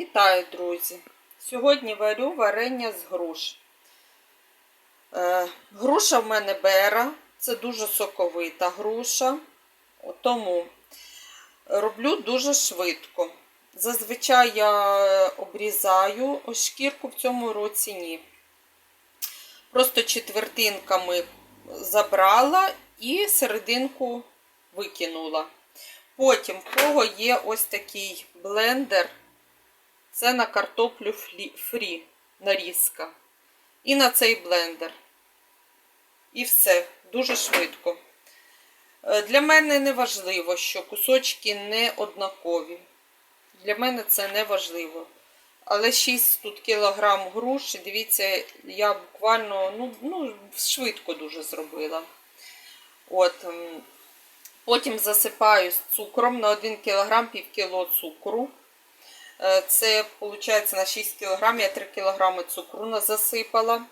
Вітаю, друзі! Сьогодні варю варення з груш. Е, груша в мене бера, це дуже соковита груша, тому роблю дуже швидко. Зазвичай я обрізаю шкірку в цьому році ні. Просто четвертинками забрала і серединку викинула. Потім, в кого є ось такий блендер, це на картоплю фрі нарізка. І на цей блендер. І все, дуже швидко. Е, Для мене не важливо, що кусочки не однакові. Для мене це не важливо. Але 6 тут кілограм груші, дивіться, я буквально ну, ну, швидко дуже зробила. От. Потім засипаю з цукром на 1 кг пів кіло цукру. Е, Це, виходить, на 6 кг я 3 кг цукру засипала.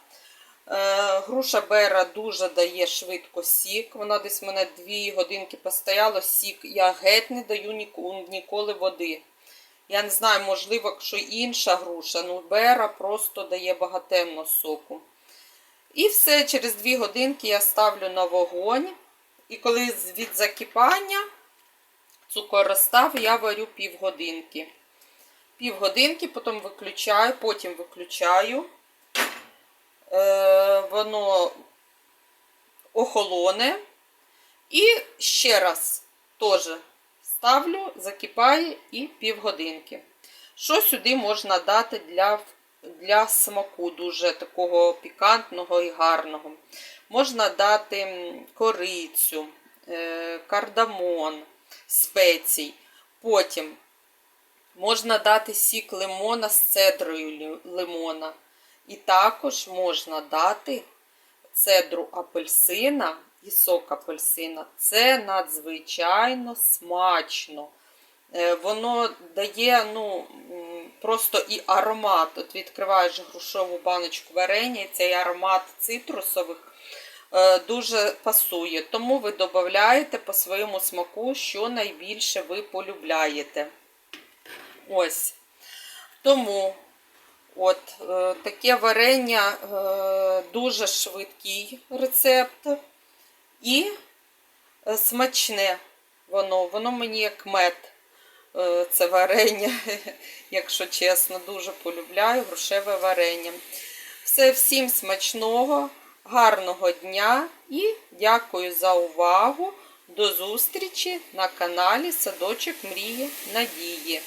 Е, Груша бера дуже дає швидко сік. Вона десь в мене 2 годинки постояла, сік. Я геть не даю ніколи води. Я не знаю, можливо, якщо інша груша, ну бера просто дає багатенно соку. І все, через 2 годинки я ставлю на вогонь. І коли від закипання цукор розстав, я варю півгодинки. Півгодинки, потім виключаю, потім виключаю. Е, воно охолоне. І ще раз теж ставлю, закипає і півгодинки. Що сюди можна дати для, для смаку, дуже такого пікантного і гарного? Можна дати корицю, е, кардамон, спецій. Потім можна дати сік лимона з цедрою лимона. І також можна дати цедру апельсина і сок апельсина. Це надзвичайно смачно. Е, Воно дає ну, просто і аромат. От відкриваєш грушову баночку варення, і цей аромат цитрусових е, дуже пасує. Тому ви додаєте по своєму смаку, що найбільше ви полюбляєте. Ось. Тому от е, таке варення е, дуже швидкий рецепт і е, смачне воно. Воно мені як мед. Е, це варення, якщо чесно, дуже полюбляю грушеве варення. Все всім смачного, гарного дня і дякую за увагу. До зустрічі на каналі Садочок Мрії Надії.